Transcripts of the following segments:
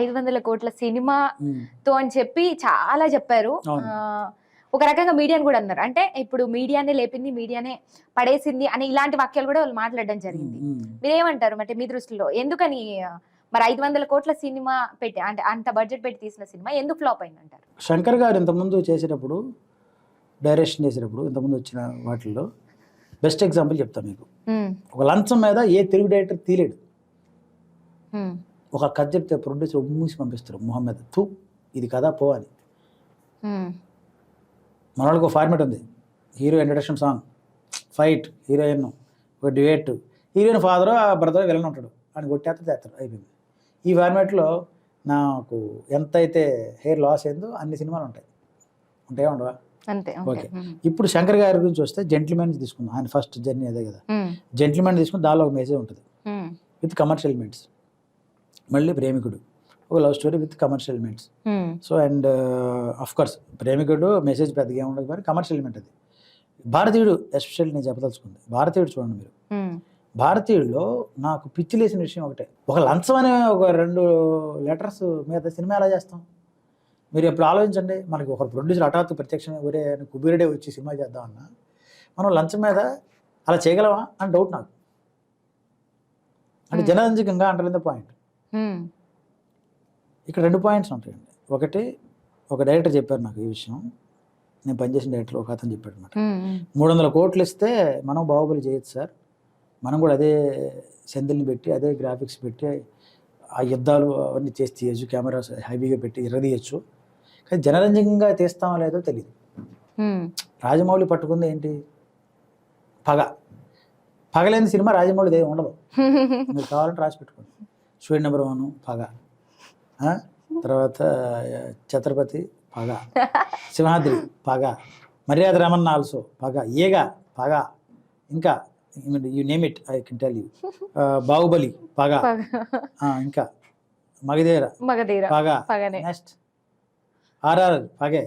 ఐదు వందల కోట్ల సినిమాతో అని చెప్పి చాలా చెప్పారు. ఒక రకంగా మీడియాని కూడా అన్నారు. అంటే ఇప్పుడు మీడియానే లేపింది మీడియానే పడేసింది అని ఇలాంటి వాక్యాలు కూడా వాళ్ళు మాట్లాడడం జరిగింది. మీరేమంటారు అంటే మీ దృష్టిలో? ఎందుకని మరి ఐదు వందల కోట్ల సినిమా పెట్టి అంటే అంత బడ్జెట్ పెట్టి తీసిన సినిమా ఎందుకు ఫ్లాప్ అయింది అంటారు శంకర్ గారు ఇంతకుముందు చేసేటప్పుడు డైరెక్షన్ చేసేటప్పుడు ఇంతకుముందు వచ్చిన వాటిల్లో బెస్ట్ ఎగ్జాంపుల్ చెప్తాను మీకు. ఒక లంచం మీద ఏ తెలుగు డైరెక్టర్ తీలేడు ఒక కథ చెప్తే ప్రొడ్యూసర్ మూసి పంపిస్తారు. మొహం మీద తూ ఇది కదా పో అని. మన వాళ్ళకి ఒక ఫార్మేట్ ఉంది. Hero introduction song fight heroine ఒక డ్యూయట్ హీరోయిన్ ఫాదర్ ఆ బ్రదర్ విలన్ ఉంటాడు. అని కొట్టేస్తే చేస్తాడు అయిపోయింది. ఈ ఫార్మేట్లో నాకు ఎంత అయితే హెయిర్ లాస్ అయిందో అన్ని సినిమాలు ఉంటాయి. ఉంటాయా ఉండవా? అంతే ఓకే. ఇప్పుడు శంకర్ గారి గురించి వస్తే జెంట్లీమెన్ తీసుకుందాం. ఆయన ఫస్ట్ జర్నీ అదే కదా. ఉమ్, జెంట్లీమెన్ తీసుకుని దానిలో ఒక మెసేజ్ ఉంటుంది. విత్ కమర్షియల్ ఎలిమెంట్స్ మళ్ళీ ప్రేమికుడు. ఒక love story with commercial elements so and of course Premikudu message పెద్దగా ఉండదు కానీ కమర్షియల్ ఎలిమెంట్ అది. భారతీయుడు ఎస్పెషల్లీ నేను చెప్పదలుచుకుంది భారతీయుడు చూడండి మీరు. ఉమ్, భారతీయుల్లో నాకు పిచ్చి లేసిన విషయం ఒకటే. ఒక లంచం అనే ఒక రెండు లెటర్స్ మీద సినిమా ఎలా చేస్తాం? మీరు ఎప్పుడు ఆలోచించండి మనకి ఒక ప్రొడ్యూసర్ హఠాత్తు ప్రత్యక్షంగా ఒరే కుబేరుడే వచ్చి సినిమా చేద్దామన్నా మనం లంచం మీద అలా చేయగలమా అని డౌట్ నాకు. అంటే Hmm. జనరంజకంగా అంటారు పాయింట్ ఇక్కడ రెండు పాయింట్స్ ఉంటాయండి. ఒకటి ఒక డైరెక్టర్ చెప్పారు నాకు ఈ విషయం. నేను పనిచేసిన డైరెక్టర్ ఒక అతను చెప్పాడు అనమాట మూడు వందల కోట్లు ఇస్తే మనం బాహుబలి చేయొచ్చు సార్. మనం కూడా అదే సెందుల్ని పెట్టి అదే గ్రాఫిక్స్ పెట్టి ఆ యుద్ధాలు అవన్నీ చేసి తీయచ్చు కెమెరాస్ హైవీగా పెట్టి ఎర్రదీయచ్చు కానీ జనరంజకంగా తీస్తామో లేదో తెలియదు రాజమౌళి పట్టుకుంది ఏంటి? పగ. పగలేని సినిమా రాజమౌళిది ఏమి ఉండదు. మీరు కావాలంటే రాసి పెట్టుకోండి. స్టూడెంట్ నెంబర్ వన్ పగ? తర్వాత ఛత్రపతి పగ సింహాద్రి పగ మర్యాద రమణ ఆల్సో పగ ఏగ పగ ఇంకా you name it I can tell you Baahubali పగ ఇంకా మగధీర మగధీర పగ నెక్స్ట్ ఆర్ఆర్ పగే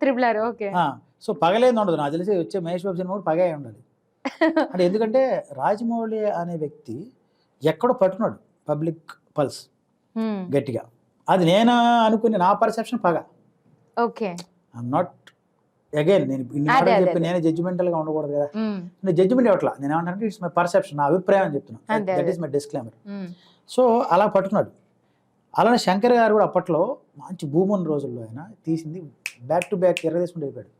త్రిబుల్ ఆర్ ఓకే సో పగలేని ఉండదు. నాకు తెలిసి వచ్చే మహేష్ బాబు సినిమా కూడా పగే ఉండాలి. అంటే ఎందుకంటే రాజమౌళి అనే వ్యక్తి ఎక్కడో పట్టున్నాడు పబ్లిక్ పల్స్ గట్టిగా. అది నేను అనుకునే నా పర్సెప్షన్ పగ. ఓకే. ఐఎమ్ నాట్ అగైన్ నేను ఇన్ని మాటలు చెప్పి. నేను జడ్జిమెంటల్గా ఉండకూడదు కదా. నేను జడ్జిమెంట్ ఇవ్వట్లా. నేను ఏమంటానంటే ఇట్స్ మై పర్సెప్షన్ నా అభిప్రాయం అని చెప్తున్నాను. That. Is my disclaimer so అలా పట్టుకున్నాడు. అలానే శంకర్ గారు కూడా అప్పట్లో మంచి భూమి ఉన్న రోజుల్లో ఆయన తీసింది బ్యాక్ టు బ్యాక్ ఎర్రదేసుకుంటూ అయిపోయాడు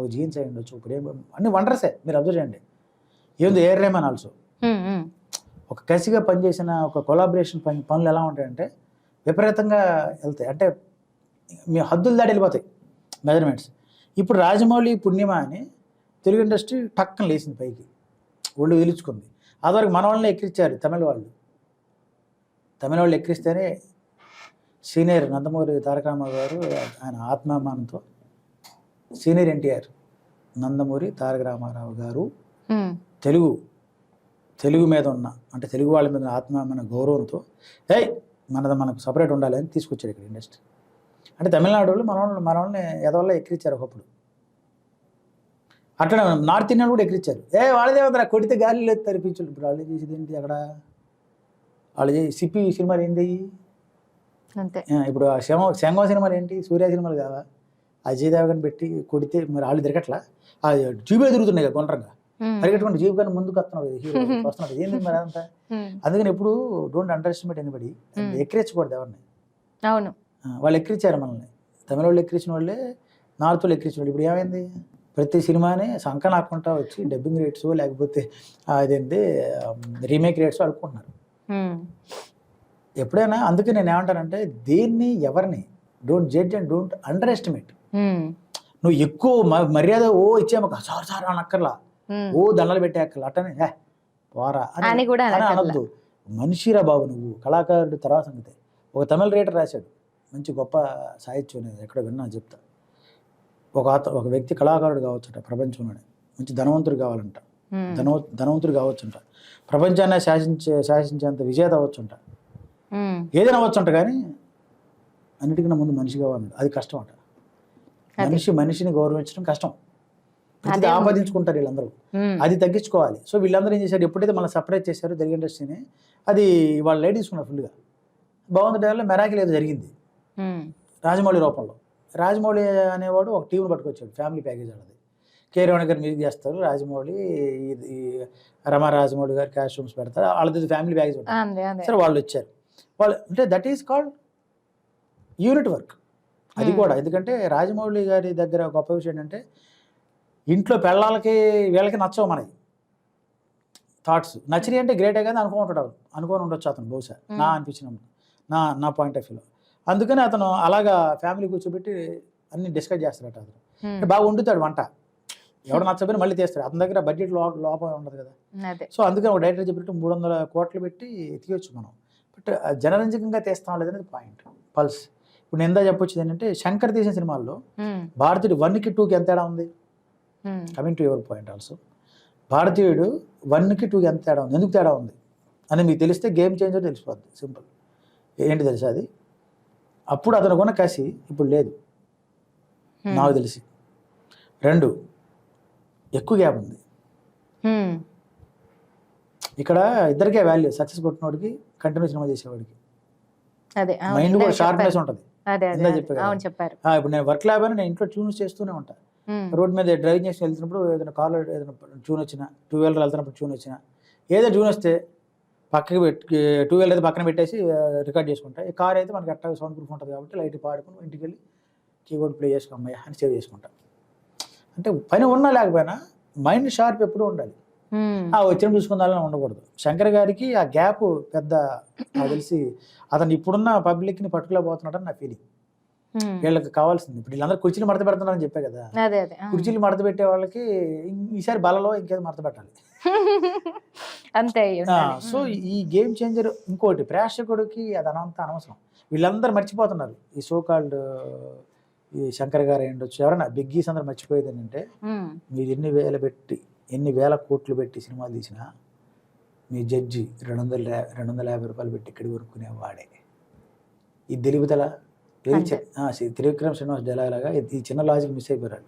ఒక జీన్స్ అయి ఉండొచ్చు ఒక ప్రేమ అన్ని వండర్సే మీరు అబ్జర్వ్ చేయండి. ఏంది ఎయిర్ రేమన్ ఆల్సో ఒక కసిగా పనిచేసిన ఒక కొలాబరేషన్ పని పనులు ఎలా ఉంటాయంటే విపరీతంగా వెళ్తాయి. అంటే మీ హద్దులు దాటి వెళ్ళిపోతాయి మెజర్మెంట్స్ ఇప్పుడు రాజమౌళి పుణ్యమ అని తెలుగు ఇండస్ట్రీ టక్కన లేచింది పైకి. ఒళ్ళు విలుచుకుంది. అదివరకు మన వాళ్ళని ఎక్కిరించారు తమిళ వాళ్ళు. తమిళ వాళ్ళు ఎక్కిరిస్తేనే సీనియర్ నందమూరి తారక రామారావు గారు ఆయన ఆత్మాభిమానంతో సీనియర్ ఎన్టీఆర్ నందమూరి తారక రామారావు గారు తెలుగు తెలుగు మీద ఉన్న అంటే తెలుగు వాళ్ళ మీద ఉన్న ఆత్మ గౌరవంతో ఏయ్ మనది మనకు సపరేట్ ఉండాలి అని తీసుకొచ్చాడు ఇక్కడ ఇండస్ట్రీ అంటే తమిళనాడు వాళ్ళు మన వాళ్ళని మన వాళ్ళని ఎదవల్ల ఎక్కిరించారు ఒకప్పుడు. అట్లా నార్త్ ఇండియన్ కూడా ఎక్కిరించారు ఏ వాళ్ళదే ఉందిరా కొడితే గాలి లేదు తరిపించారు ఇప్పుడు వాళ్ళు చేసేది ఏంటి అక్కడ? వాళ్ళు చేసి సిప్పి సినిమాలు ఏంటి అంతే. ఇప్పుడు ఆ శంగ సినిమాలు ఏంటి? సూర్య సినిమాలు కావా? అజయ్ దేవగన్ పెట్టి కొడితే మరి వాళ్ళు తిరగట్లా? జీబే తిరుగుతున్నాయి కదా గుండ్రంగా. పరిగెట్టుకుంటే కానీ ముందుకు వస్తున్నాడు హీరో వస్తున్నాడు. ఏంది మరి ఉమ్, అందుకని ఎప్పుడు డోంట్ అండర్ ఎస్టిమేట్ ఎనిబడి. ఎక్కిరించకూడదు ఎవరిని. అవును. వాళ్ళు ఎక్కిరించారు మనల్ని. తమిళ వాళ్ళు ఎక్కిరించిన వాళ్ళే నార్త్ వాళ్ళు ఎక్కిరించిన వాళ్ళు. ఇప్పుడు ఏమైంది? ప్రతి సినిమాని సంక నాకుంటా వచ్చి డబ్బింగ్ రేట్స్ లేకపోతే అదేంటి రీమేక్ రేట్స్ అడుక్కుంటున్నారు ఉమ్, ఎప్పుడైనా అందుకే నేను ఏమంటానంటే దేన్ని ఎవరిని don't judge and don't underestimate నువ్వు ఎక్కువ మర్యాద ఓ ఇచ్చేమక సార్ సార్ అని అక్కర్లా ఉమ్. ఓ దండలు పెట్టే అక్కర్లా అట్టనే "ఏ, పోరా అని కూడా. అనొద్దు. మనిషిరా బాబు నువ్వు కళాకారుడు తర్వాత సంగతి. ఒక తమిళ రైటర్ రాశాడు మంచి గొప్ప సాహిత్యం నేను ఎక్కడ విన్నా చెప్తా. ఒక ఒక వ్యక్తి కళాకారుడు కావచ్చట ప్రపంచంలోనే మంచి ధనవంతుడు కావాలంట. ధనవ ధనవంతుడు కావచ్చుంట. ప్రపంచాన్ని శాసించే శాసించేంత విజేత అవ్వచ్చుంట. ఏదైనా అవ్వచ్చుంట కానీ అన్నిటికన్నా ముందు మనిషి కావాలంట. అది కష్టం అంట. మనిషి మనిషిని గౌరవించడం కష్టం. ఉంది. ఆపాదించుకుంటారు వీళ్ళందరూ. అది తగ్గించుకోవాలి. సో వీళ్ళందరూ ఏం చేశారు? ఎప్పుడైతే మనం సపరేట్ చేశారో తెలుగు ఇండస్ట్రీని అది వాళ్ళు లైట్ తీసుకున్నారు ఫుల్గా బాగుంది టైంలో మెరాకిల్ ఏదో జరిగింది. రాజమౌళి రూపంలో. రాజమౌళి అనేవాడు ఒక టీంని పట్టుకొచ్చాడు ఫ్యామిలీ ప్యాకేజ్ వాళ్ళది. కే గారు మ్యూజిక్ చేస్తారు రాజమౌళి రమా రాజమౌళి గారు కాస్ట్యూమ్స్ పెడతారు వాళ్ళది ఫ్యామిలీ ప్యాకేజ్ ఉంటుంది సరే వాళ్ళు వచ్చారు. వాళ్ళు అంటే that is called unit work అది. కూడా ఎందుకంటే రాజమౌళి గారి దగ్గర గొప్ప విషయం ఏంటంటే ఇంట్లో పెళ్ళాలకి వీళ్ళకి నచ్చవు మనకి. థాట్స్ నచ్చినాయి అంటే గ్రేటే కానీ అనుకుంటాడు అనుకోని ఉండొచ్చు అతను బహుశా. నా. అనిపించిన నా నా పాయింట్ ఆఫ్ వ్యూలో అందుకని అతను అలాగా ఫ్యామిలీ కూర్చోబెట్టి అన్ని డిస్కస్ చేస్తాడట అతను. బాగా వండుతాడు వంట. ఎవడు నచ్చబోయినా మళ్ళీ తీస్తాడు. అతని దగ్గర బడ్జెట్లో లోపం ఉండదు కదా. సో అందుకని ఒక డైరెక్టర్ చెప్పినట్టు మూడు వందల కోట్లు పెట్టి తీయొచ్చు మనం. బట్ జనరంజకంగా తీస్తాం లేదనేది పాయింట్ పల్స్ ఇప్పుడు నేను ఎంత చెప్పొచ్చు ఏంటంటే శంకర్ తీసిన సినిమాల్లో ఉమ్, భారతీయుడు వన్కి టూకి ఎంత తేడా ఉంది? Coming to your point also Bharateeyudu వన్కి టూకి ఎంత తేడా ఉంది? ఎందుకు తేడా ఉంది? అని మీకు తెలిస్తే గేమ్ చేంజర్ తెలిసిపోద్ది. సింపుల్ ఏంటి తెలుసా అది? అప్పుడు అతను కొన్న కసి ఇప్పుడు లేదు. ఉమ్, నాకు తెలిసి. రెండు ఎక్కువ గ్యాప్ ఉంది. ఉమ్, ఇక్కడ ఇద్దరికే వాల్యూ సక్సెస్ కొట్టినోడికి కంటిన్యూ సినిమా చేసేవాడికి. మైండ్ కూడా షార్ప్నెస్. ఉంటుంది. చెప్పారు ఇప్పుడు నేను వర్క్ ల్యాబ్ అని నేను ఇంట్లో ట్యూన్స్ చేస్తూనే ఉంటాను రోడ్ మీద డ్రైవింగ్ చేసి వెళ్తున్నప్పుడు ఏదైనా కార్లో ఏదైనా ట్యూన్ వచ్చినా టూ వీలర్ వెళ్తున్నప్పుడు ట్యూన్ వచ్చినా ఏదో ట్యూన్ వస్తే పక్కకి పెట్టి టూ వీలర్ అయితే పక్కన పెట్టేసి రికార్డ్ చేసుకుంటా. ఈ కార్ అయితే మనకి అట్టా సౌండ్ ప్రూఫ్ ఉంటుంది కాబట్టి లైట్ పాడుకుని ఇంటికి వెళ్ళి కీబోర్డ్ ప్లే చేసుకో అమ్మాయి అని సేవ్ చేసుకుంటా. అంటే పని ఉన్నా లేకపోయినా మైండ్ షార్ప్ ఎప్పుడూ ఉండాలి. ఆ వచ్చిన చూసుకుందాలని ఉండకూడదు. శంకర్ గారికి ఆ గ్యాప్ పెద్ద నాకు తెలిసి అతను ఇప్పుడున్న పబ్లిక్ని పట్టుకోలేకపోతున్నాడని నా ఫీలింగ్ వీళ్ళకి కావాల్సింది. ఇప్పుడు వీళ్ళందరూ కుర్చీలు మడత పెడుతున్నారని చెప్పే కదా. కుర్చీలు మడత పెట్టే వాళ్ళకి ఈసారి బలలో ఇంకేదో మడత పెట్టాలి. అంతే. సో ఈ గేమ్ చేంజర్ ఇంకోటి ప్రేక్షకుడికి అది అనంత అనవసరం. వీళ్ళందరూ మర్చిపోతున్నారు. ఈ సో కాల్డ్ ఈ శంకర్ గారు ఉండొచ్చు. ఎవరైనా బిగ్గీస్ అందరూ మర్చిపోయేది ఏంటంటే మీరు ఎన్ని వేల పెట్టి ఎన్ని వేల కోట్లు పెట్టి సినిమాలు తీసినా మీ జడ్జి రెండు వందల రెండు వందల యాభై రూపాయలు పెట్టి ఇక్కడికి కొనుక్కునే వాడే ఈ తెలివితల సి- త్రివిక్రమ్ శ్రీనివాస్ డైలాగ్ లాగా ఇది- ఈ చిన్న లాజిక్ మిస్ అయిపోయారు